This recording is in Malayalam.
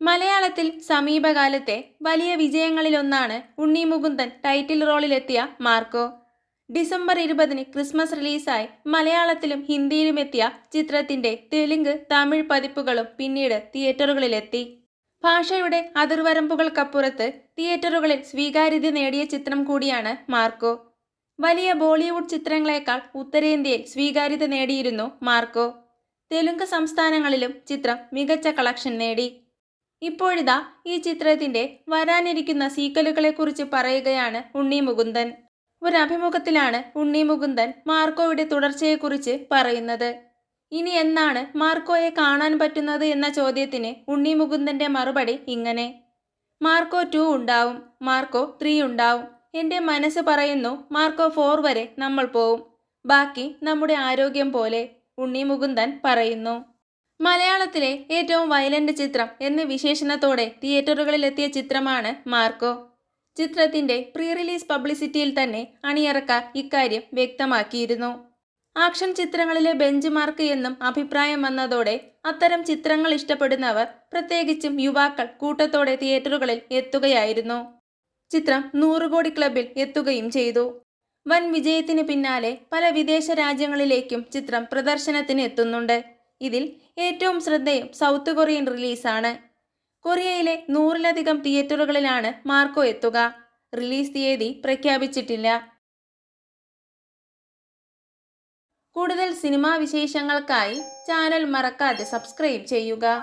മലയാളത്തിൽ സമീപകാലത്തെ വലിയ വിജയങ്ങളിലൊന്നാണ് ഉണ്ണി മുകുന്ദൻ ടൈറ്റിൽ റോളിലെത്തിയ മാർക്കോ. ഡിസംബർ ഇരുപതിന് ക്രിസ്മസ് റിലീസായി മലയാളത്തിലും ഹിന്ദിയിലും എത്തിയ ചിത്രത്തിന്റെ തെലുങ്ക് തമിഴ് പതിപ്പുകളും പിന്നീട് തിയേറ്ററുകളിലെത്തി. ഭാഷയുടെ അതിർവരമ്പുകൾക്കപ്പുറത്ത് തിയേറ്ററുകളിൽ സ്വീകാര്യത നേടിയ ചിത്രം കൂടിയാണ് മാർക്കോ. വലിയ ബോളിവുഡ് ചിത്രങ്ങളെക്കാൾ ഉത്തരേന്ത്യയിൽ സ്വീകാര്യത നേടിയിരുന്നു മാർക്കോ. തെലുങ്ക് സംസ്ഥാനങ്ങളിലും ചിത്രം മികച്ച കളക്ഷൻ നേടി. ഇപ്പോഴിതാ ഈ ചിത്രത്തിന്റെ വരാനിരിക്കുന്ന സീക്വലുകളെക്കുറിച്ച് പറയുകയാണ് ഉണ്ണി മുകുന്ദൻ. ഒരു അഭിമുഖത്തിലാണ് ഉണ്ണി മുകുന്ദൻ മാർക്കോയുടെ തുടർച്ചയെക്കുറിച്ച് പറയുന്നത്. ഇനി എന്നാണ് മാർക്കോയെ കാണാൻ പറ്റുന്നത് എന്ന ചോദ്യത്തിന് ഉണ്ണി മുകുന്ദന്റെ മറുപടി ഇങ്ങനെ. മാർക്കോ ടു ഉണ്ടാവും. മാർക്കോ ത്രീ ഉണ്ടാവും. എന്റെ മനസ്സ് പറയുന്നു മാർക്കോ ഫോർ വരെ നമ്മൾ പോവും. ബാക്കി നമ്മുടെ ആരോഗ്യം പോലെ ഉണ്ണി മുകുന്ദൻ പറയുന്നു. മലയാളത്തിലെ ഏറ്റവും വയലന്റ് ചിത്രം എന്ന വിശേഷണത്തോടെ തിയേറ്ററുകളിലെത്തിയ ചിത്രമാണ് മാർക്കോ. ചിത്രത്തിന്റെ പ്രീ റിലീസ് പബ്ലിസിറ്റിയിൽ തന്നെ അണിയറക്കാർ ഇക്കാര്യം വ്യക്തമാക്കിയിരുന്നു. ആക്ഷൻ ചിത്രങ്ങളിലെ ബെഞ്ച് മാർക്ക് എന്നും അഭിപ്രായം വന്നതോടെ അത്തരം ചിത്രങ്ങൾ ഇഷ്ടപ്പെടുന്നവർ പ്രത്യേകിച്ചും യുവാക്കൾ കൂട്ടത്തോടെ തിയേറ്ററുകളിൽ എത്തുകയായിരുന്നു. ചിത്രം നൂറുകോടി ക്ലബിൽ എത്തുകയും ചെയ്തു. വൻ വിജയത്തിന് പിന്നാലെ പല വിദേശ രാജ്യങ്ങളിലേക്കും ചിത്രം പ്രദർശനത്തിന് എത്തുന്നുണ്ട്. ഇതിൽ ഏറ്റവും ശ്രദ്ധേയം സൗത്ത് കൊറിയൻ റിലീസാണ്. കൊറിയയിലെ നൂറിലധികം തിയേറ്ററുകളിലാണ് മാർക്കോ എത്തുക. റിലീസ് തീയതി പ്രഖ്യാപിച്ചിട്ടില്ല. കൂടുതൽ സിനിമാ വിശേഷങ്ങൾക്കായി ചാനൽ മറക്കാതെ സബ്സ്ക്രൈബ് ചെയ്യുക.